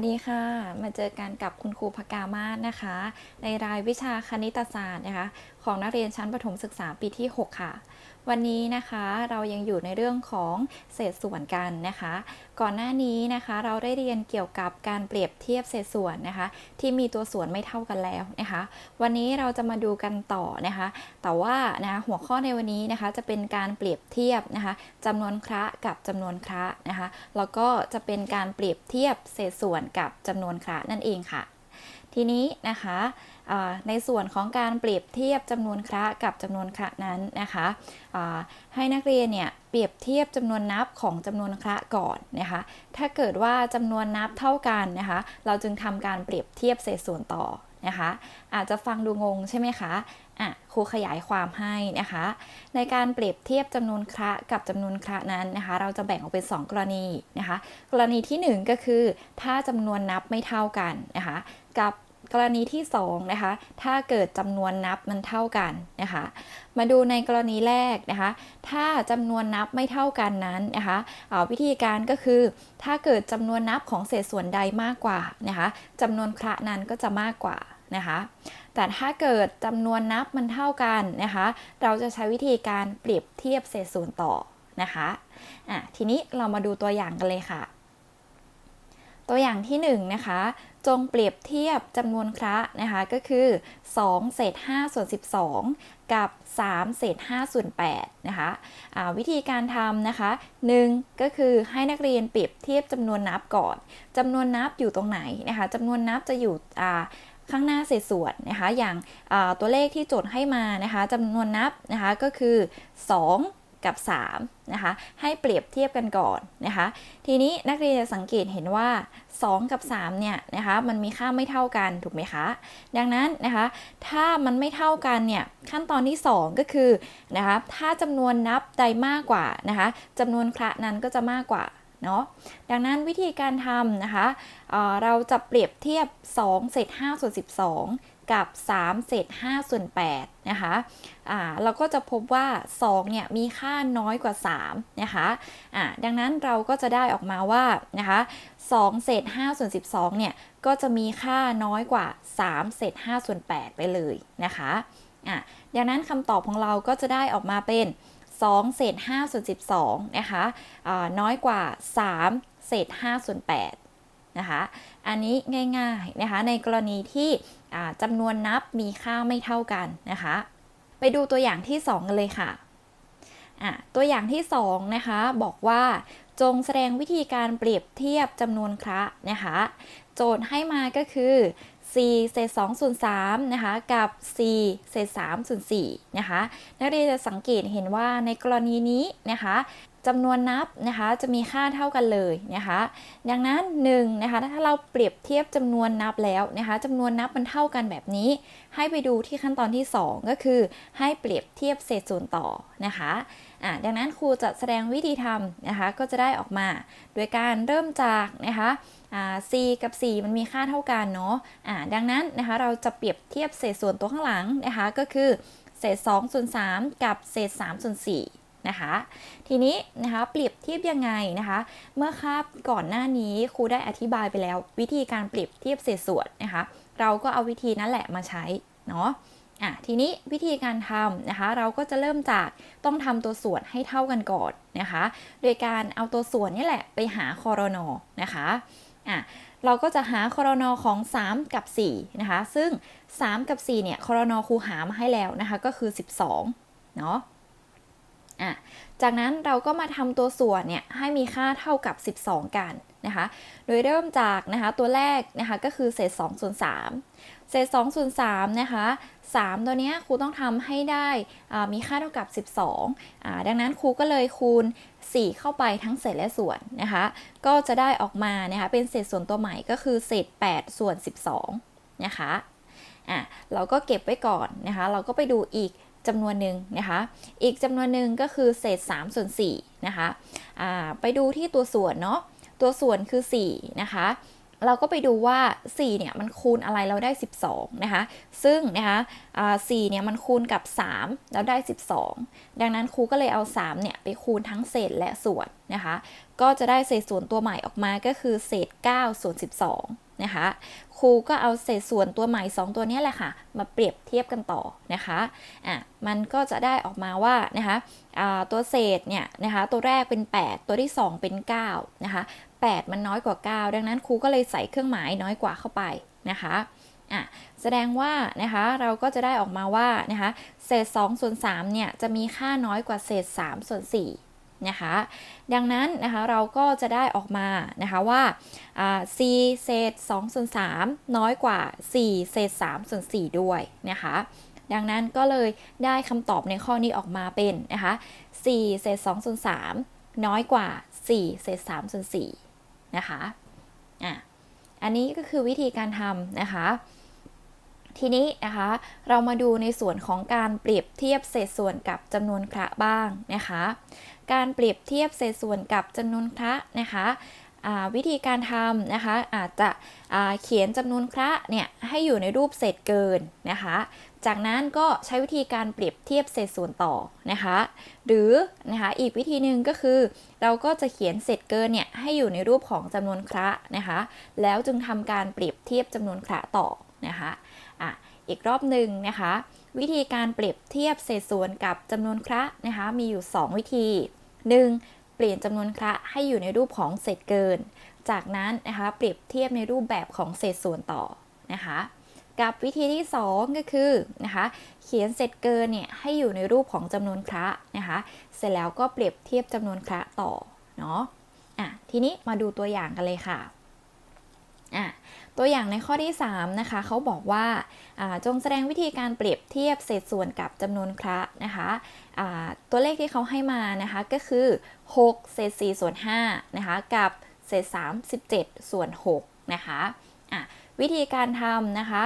วัสดีค่ะ มาเจอกันกับคุณครูพกามาศนะคะ ในรายวิชาคณิตศาสตร์นะคะของนักเรียนชั้นประถมศึกษาปีที่ 6 ค่ะ วันนี้นะคะเรายังอยู่ในเรื่องของเศษส่วนกันนะคะ ก่อนหน้านี้นะคะเราได้เรียนเกี่ยวกับการเปรียบเทียบเศษส่วนนะคะ ที่มีตัวส่วนไม่เท่ากันแล้วนะคะ วันนี้เราจะมาดูกันต่อนะคะ แต่ว่านะะหัวข้อในวันนี้นะคะจะเป็นการเปรียบเทียบนะคะจำนวนคระกับจำนวนคระนะคะแล้วก็จะเป็นการเปรียบเทียบเศษส่วนกับจำนวนคระนั่นเองค่ะ ทีนี้นะคะในส่วนของการเปรียบเทียบจำนวนคระกับจำนวนคระนั้นนะคะให้นักเรียนเนี่ยเปรียบเทียบจำนวนนับของจำนวนคระก่อนนะคะ ถ้าเกิดว่าจำนวนนับเท่ากันนะคะ เราจึงทำการเปรียบเทียบเศษส่วนต่อนะคะ อาจจะฟังดูงงใช่ไหมคะอะครูขยายความให้นะคะ ในการเปรียบเทียบจำนวนคระกับจำนวนคระนั้นนะคะ เราจะแบ่งออกเป็น 2 กรณีนะคะ กรณีที่ 1 ก็คือ ถ้าจำนวนนับไม่เท่ากันนะคะ กับ กรณีที่2นะคะ ถ้าเกิดจำนวนนับมันเท่ากันนะคะ มาดูในกรณีแรกนะคะ ถ้าจำนวนนับไม่เท่ากันนั้นนะคะเอ่อวิธีการก็คือ ถ้าเกิดจำนวนนับของเศษส่วนใดมากกว่านะคะจำนวนคระนั้นก็จะมากกว่านะคะ แต่ถ้าเกิดจำนวนนับมันเท่ากันนะคะ เราจะใช้วิธีการเปรียบเทียบเศษส่วนต่อนะคะอะทีนี้เรามาดูตัวอย่างกันเลยค่ะ ตัวอย่างที่1นงนะคะ จงเปรียบเทียบจำนวนคระนะคะก็คือ 2 เศษ5ส่วน 12 กับ 3 เศษ5ส่วน8นะคะะวิธีการทำนะคะ 1 ก็คือให้นักเรียนเปรียบเทียบจำนวนนับก่อนจำนวนนับอยู่ตรงไหนนะคะจำนวนนับจะอยู่ข้างหน้าเศษส่วนนะคะอย่างตัวเลขที่โจทย์ให้มานะคะจำนวนนับนะคะก็คือ 2 กับ 3 นะคะ ให้เปรียบเทียบกันก่อนนะคะ ทีนี้นักเรียนจะสังเกตเห็นว่า 2 กับ 3 เนี่ยนะคะ มันมีค่าไม่เท่ากันถูกไหมคะ ดังนั้นนะคะ ถ้ามันไม่เท่ากันเนี่ย ขั้นตอนที่ 2 ก็คือนะคะ ถ้าจำนวนนับใดมากกว่านะคะจำนวนคระนั้นก็จะมากกว่าเนาะดังนั้นวิธีการทำนะคะเเราจะเปรียบเทียบ2เศษ5ส่วน12 กับ3เศษ5ส่วน8นะคะะเราก็จะพบว่า2เนี่ยมีค่าน้อยกว่า3นะคะะดังนั้นเราก็จะได้ออกมาว่านะคะ2เศษ5ส่วน12เนี่ยก็จะมีค่าน้อยกว่า3เศษ5ส่วน8ไปเลยนะคะะดังนั้นคำตอบของเราก็จะได้ออกมาเป็น2เศษ5ส่วน12นะคะน้อยกว่า3เศษ5ส่วน8 นะคะ อันนี้ง่ายๆนะคะ ในกรณีที่จำนวนนับมีค่าไม่เท่ากันนะคะ ไปดูตัวอย่างที่ 2 กันเลยค่ะตัวอย่างที่ 2 นะคะ บอกว่าจงแสดงวิธีการเปรียบเทียบจำนวนคระนะคะ โจทย์ให้มาก็คือ c เศษ2ส่วน3นะคะกับ c เศษ3ส่วน4นะคะ นักเรียนจะสังเกตเห็นว่าในกรณีนี้นะคะ จำนวนนับนะคะจะมีค่าเท่ากันเลยนะคะดังนั้น1นะคะถ้าเราเปรียบเทียบจำนวนนับแล้วนะคะจำนวนนับมันเท่ากันแบบนี้ ให้ไปดูที่ขั้นตอนที่ 2 ก็คือให้เปรียบเทียบเศษส่วนต่อนะคะอ่าดังนั้นครูจะแสดงวิธีทำนะคะก็จะได้ออกมา โดยการเริ่มจากนะคะอ่า c กับ 4 มันมีค่าเท่ากันเนาะอ่าดังนั้นนะคะเราจะเปรียบเทียบเศษส่วนตัวข้างหลังนะคะก็คือเศษ2ส่วน3กับเศษ3ส่วน4 นะคะ ทีนี้นะคะเปรียบเทียบยังไงนะคะ เมื่อคาบก่อนหน้านี้ครูได้อธิบายไปแล้ว วิธีการเปรียบเทียบเศษส่วนนะคะ เราก็เอาวิธีนั้นแหละมาใช้เนาะอะทีนี้วิธีการทำนะคะ เราก็จะเริ่มจากต้องทำตัวส่วนให้เท่ากันก่อนนะคะ โดยการเอาตัวส่วนนี่แหละไปหาคอรนอนะคะอะเราก็จะหาคอรนอของ 3 กับ4นะคะ ซึ่ง 3 กับ4เนี่ยคอรนอครูหามาให้แล้วนะคะ ก็คือ 12 เนาะ อะจากนั้นเราก็มาทำตัวส่วนเนี่ยให้มีค่าเท่ากับ 12 กันนะคะ โดยเริ่มจากนะคะตัวแรกนะคะก็คือเศษ2ส่วน3เศษ2ส่วน3นะคะ3ตัวนี้ครูต้องทำให้ได้มีค่าเท่ากับ 12 ดังนั้นครูก็เลยคูณ 4 เข้าไปทั้งเศษและส่วนนะคะ ก็จะได้ออกมานะคะเป็นเศษส่วนตัวใหม่ก็คือเศษ 8 ส่วน 12 นะคะอะเราก็เก็บไว้ก่อนนะคะ เราก็ไปดูอีก จำนวนหนึ่งนะคะ อีกจำนวนหนึ่งก็คือเศษ3ส่วน4นะคะไปดูที่ตัวส่วนเนาะ ตัวส่วนคือ4นะคะ เราก็ไปดูว่า4เนี่ยมันคูณอะไรเราได้ 12นะคะ ซึ่งนะคะอ่า4เนี่ยมันคูณกับ 3 แล้วได้ 12 ดังนั้นครูก็เลยเอา3เนี่ยไปคูณทั้งเศษและส่วนนะคะ ก็จะได้เศษส่วนตัวใหม่ออกมาก็คือเศษ9ส่วน12 นะคะ ครูก็เอาเศษส่วนตัวใหม่ 2 ตัวนี้แหละค่ะ มาเปรียบเทียบกันต่อนะคะอะมันก็จะได้ออกมาว่านะคะอ่าตัวเศษเนี่ยนะคะตัวแรกเป็น 8 ตัวที่ 2 เป็น9นะคะ8 มันน้อยกว่า 9 ดังนั้นครูก็เลยใส่เครื่องหมายน้อยกว่าเข้าไปนะคะอะแสดงว่านะคะเราก็จะได้ออกมาว่านะคะเศษ2ส่วน3เนี่ยจะมีค่าน้อยกว่าเศษ3ส่วน4 นะคะ ดังนั้นนะคะเราก็จะได้ออกมานะคะว่า c เศษ2ส่วน3น้อยกว่า 4 เศษ3ส่วน4ด้วยนะคะดังนั้นก็เลยได้คำตอบในข้อนี้ออกมาเป็นนะคะ4เศษ2ส่วน3น้อยกว่า 4 เศษ3ส่วน4นะคะอะอันนี้ก็คือวิธีการทำนะคะ ทีนี้นะคะเรามาดูในส่วนของการเปรียบเทียบเศษส่วนกับจำนวนคระบ้างนะคะ การเปรียบเทียบเศษส่วนกับจำนวนคระนะคะวิธีการทำนะคะอาจจะเขียนจำนวนคระเนี่ยให้อยู่ในรูปเศษเกินนะคะ จากนั้นก็ใช้วิธีการเปรียบเทียบเศษส่วนต่อนะคะ หรือนะคะอีกวิธีหนึ่งก็คือ เราก็จะเขียนเศษเกินเนี่ยให้อยู่ในรูปของจำนวนคระนะคะ แล้วจึงทำการเปรียบเทียบจำนวนคระต่อนะคะ อะอีกรอบหนึ่งนะคะ วิธีการเปรียบเทียบเศษส่วนกับจำนวนคระนะคะ มีอยู่ 2 วิธี 1. เปลี่ยนจำนวนคระให้อยู่ในรูปของเศษเกิน จากนั้นนะคะเปรียบเทียบในรูปแบบของเศษส่วนต่อนะคะกับวิธีที่ 2 ก็คือนะคะเขียนเศษเกินเนี่ยให้อยู่ในรูปของจำนวนคระนะคะเสร็จแล้วก็เปรียบเทียบจำนวนคระต่อเนาะอะทีนี้มาดูตัวอย่างกันเลยค่ะ อะตัวอย่างในข้อที่3นะคะเขาบอกว่าจงแสดงวิธีการเปรียบเทียบเศษส่วนกับจำนวนคระนะคะตัวเลขที่เขาให้มานะคะก็คือ 6 เศษ4ส่วน5นะคะกับเศษ37ส่วน6นะคะะวิธีการทำนะคะ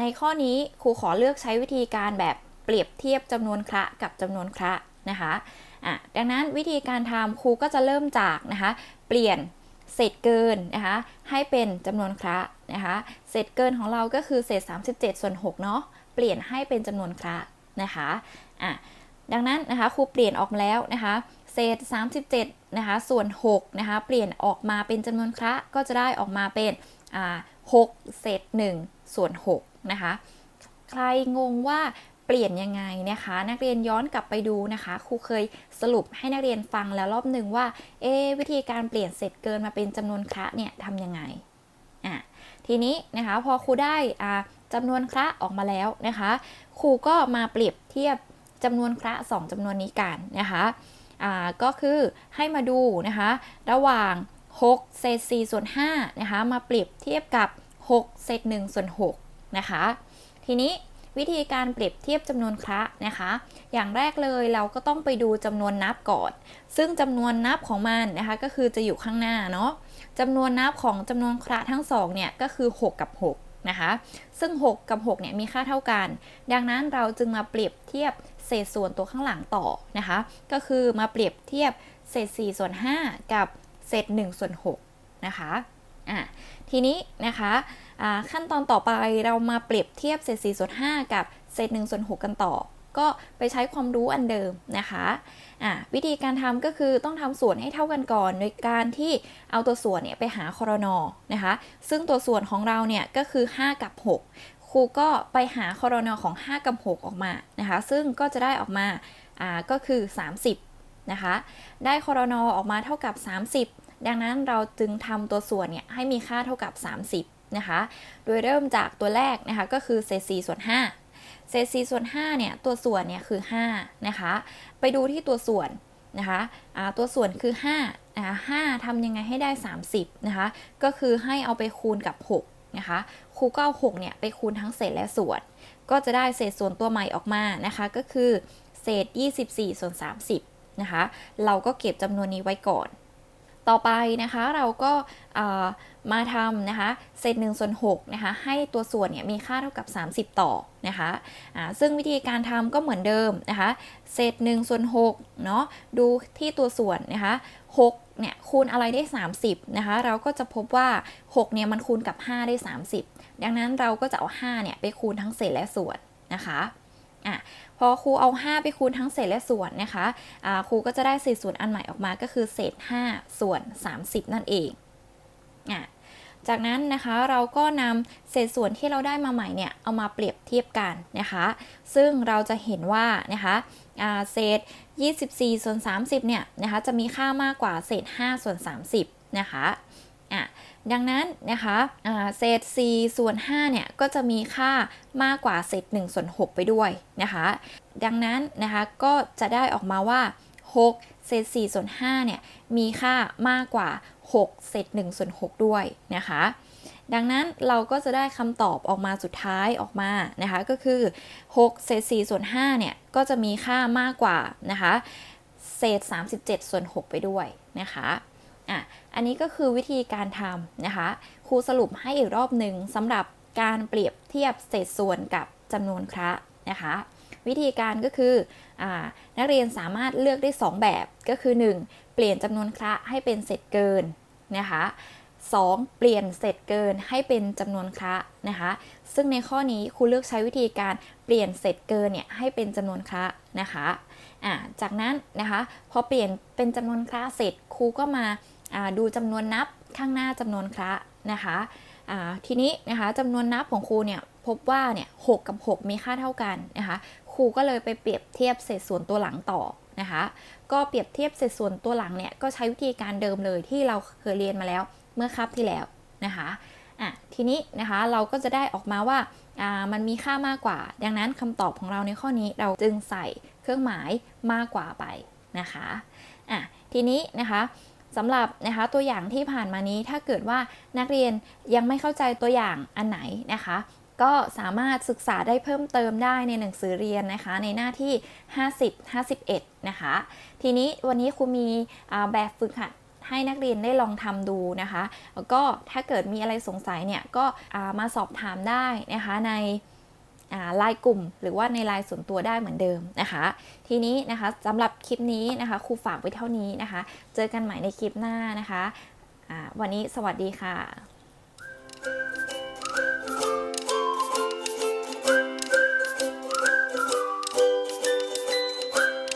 ในข้อนี้ครูขอเลือกใช้วิธีการแบบเปรียบเทียบจำนวนคระกับจำนวนคระนะคะะดังนั้นวิธีการทำครูก็จะเริ่มจากนะคะเปลี่ยน เศษเกินนะคะให้เป็นจำนวนคระนะคะเศษเกินของเราก็คือเศษ 37 ส่วน6เนาะเปลี่ยนให้เป็นจำนวนคระนะคะอะดังนั้นนะคะครูเปลี่ยนออกมาแล้วนะคะเศษ 37นะคะส่วน6นะคะเปลี่ยนออกมาเป็นจำนวนคระก็จะได้ออกมาเป็นอ่า6เศษ1ส่วน6นะคะใครงงว่า เปลี่ยนยังไงนะคะ นักเรียนย้อนกลับไปดูนะคะ ครูเคยสรุปให้นักเรียนฟังแล้วรอบหนึ่งว่า เอ๊วิธีการเปลี่ยนเศษเกินมาเป็นจำนวนคระเนี่ยทำยังไงอะทีนี้นะคะพอครูได้อ่าจำนวนคระออกมาแล้วนะคะ ครูก็มาเปรียบเทียบจำนวนคระสองจำนวนนี้กันนะคะอ่าก็คือให้มาดูนะคะ ระหว่าง 6 เศษ4ส่วน5นะคะ มาเปรียบเทียบกับ 6 เศษ1ส่วน6นะคะ ทีนี้ วิธีการเปรียบเทียบจำนวนคระนะคะ อย่างแรกเลยเราก็ต้องไปดูจำนวนนับก่อน ซึ่งจำนวนนับของมันนะคะ ก็คือจะอยู่ข้างหน้าเนาะจำนวนนับของจำนวนคระทั้งสองเนี่ยก็คือ 6 กับ 6 นะคะ ซึ่ง 6 กับ6เนี่ยมีค่าเท่ากัน ดังนั้นเราจึงมาเปรียบเทียบเศษส่วนตัวข้างหลังต่อนะคะ ก็คือมาเปรียบเทียบเศษ4ส่วน5กับเศษ1ส่วน6นะคะ อะทีนี้นะคะขั้นตอนต่อไปเรามาเปรียบเทียบเศษ4ส่วน5กับเศษ1ส่วน6กันต่อ ก็ไปใช้ความรู้อันเดิมนะคะะวิธีการทำก็คือต้องทำส่วนให้เท่ากันก่อน โดยการที่เอาตัวส่วนเนี่ยไปหาคอรนอนะคะ ซึ่งตัวส่วนของเราเนี่ยก็คือ 5 กับ 6 ครูก็ไปหาคอรนอของ 5 กับ 6 ออกมานะคะ ซึ่งก็จะได้ออกมาก็คือ 30นะคะ ได้คอรนอออกมาเท่ากับ 30 ดังนั้นเราจึงทำตัวส่วนเนี่ยให้มีค่าเท่ากับ 30 นะคะ โดยเริ่มจากตัวแรกนะคะก็คือเศษ4ส่วน 5 เศษ4ส่วน5เนี่ยตัวส่วนเนี่ยคือ5นะคะ ไปดูที่ตัวส่วนนะคะตัวส่วนคือ5นะคะ5ทำยังไงให้ได้ 30นะคะ ก็คือให้เอาไปคูณกับ6นะคะ ครูก็เอา6เนี่ยไปคูณทั้งเศษและส่วน ก็จะได้เศษส่วนตัวใหม่ออกมานะคะ ก็คือเศษ 24 ส่วน 30นะคะ เราก็เก็บจำนวนนี้ไว้ก่อน ต่อไปนะคะเราก็มาทำนะคะเศษ1ส่วน6นะคะให้ตัวส่วนเนี่ยมีค่าเท่ากับ 30 ต่อนะคะะซึ่งวิธีการทำก็เหมือนเดิมนะคะเศษ1ส่วน6เนาะดูที่ตัวส่วนนะคะ6 6เนี่ยคูณอะไรได้ 30นะคะเราก็จะพบว่า6เนี่ยมันคูณกับ 5 ได้ 30 ดังนั้นเราก็จะเอา5เนี่ยไปคูณทั้งเศษและส่วนนะคะ อะพอครูเอา 5 ไปคูณทั้งเศษและส่วนนะคะอ่าครูก็จะได้เศษส่วนอันใหม่ออกมาก็คือเศษ 5 ส่วน 30 นั่นเองอะจากนั้นนะคะเราก็นำเศษส่วนที่เราได้มาใหม่เนี่ยเอามาเปรียบเทียบกันนะคะ ซึ่งเราจะเห็นว่านะคะอ่าเศษ 24ส่วน30เนี่ยนะคะจะมีค่ามากกว่าเศษ 5 ส่วน 30นะคะ ดังนั้นนะคะเศษ4ส่วน5เนี่ยก็จะมีค่ามากกว่าเศษ1ส่วน6ไปด้วยนะคะ ดังนั้นนะคะก็จะได้ออกมาว่า 6 เศษ4ส่วน5เนี่ยมีค่ามากกว่า 6 เศษ1ส่วน6ด้วยนะคะดังนั้นเราก็จะได้คำตอบออกมาสุดท้ายออกมานะคะก็คือ 6 เศษ4ส่วน5เนี่ยก็จะมีค่ามากกว่านะคะเศษ 37 ส่วน 6 ไปด้วยนะคะ อะอันนี้ก็คือวิธีการทำนะคะ ครูสรุปให้อีกรอบหนึ่งสำหรับการเปรียบเทียบเศษส่วนกับจำนวนคระนะคะ วิธีการก็คืออนักเรียนสามารถเลือกได้ 2 แบบก็คือ 1. เปลี่ยนจำนวนคระให้เป็นเศษเกินนะคะ 2. เปลี่ยนเศษเกินให้เป็นจำนวนคระนะคะ ซึ่งในข้อนี้ครูเลือกใช้วิธีการเปลี่ยนเศษเกินเนี่ยให้เป็นจำนวนคระนะคะอ่าจากนั้นนะคะพอเปลี่ยนเป็นจำนวนคระเสร็จครูก็มา ดูจำนวนนับข้างหน้าจำนวนคระนะคะทีนี้นะคะจำนวนนับของครูเนี่ยพบว่าเนี่ยหกับ 6 มีค่าเท่ากันนะคะครูก็เลยไปเปรียบเทียบเศษส่วนตัวหลังต่อนะคะก็เปรียบเทียบเศษส่วนตัวหลังเนี่ยก็ใช้วิธีการเดิมเลยที่เราเคยเรียนมาแล้วเมื่อคาบที่แล้วนะคะอะทีนี้นะคะเราก็จะได้ออกมาว่าอ่ามันมีค่ามากกว่า ดังนั้นคำตอบของเราในข้อนี้เราจึงใส่เครื่องหมายมากกว่าไปนะคะอะทีนี้นะคะ สำหรับนะคะตัวอย่างที่ผ่านมานี้ถ้าเกิดว่านักเรียนยังไม่เข้าใจตัวอย่างอันไหนนะคะ ก็สามารถศึกษาได้เพิ่มเติมได้ในหนังสือเรียนนะคะ ในหน้าที่ 50 51 นะคะ ทีนี้วันนี้ครูมีแบบฝึกหัดให้นักเรียนได้ลองทำดูนะคะแล้วก็ถ้าเกิดมีอะไรสงสัยเนี่ยก็มาสอบถามได้นะคะใน ไลน์กลุ่ม หรือว่าในไลน์ส่วนตัวได้เหมือนเดิมนะคะ ทีนี้นะคะสำหรับคลิปนี้นะคะครูฝากไว้เท่านี้นะคะ เจอกันใหม่ในคลิปหน้านะคะ วันนี้สวัสดีค่ะ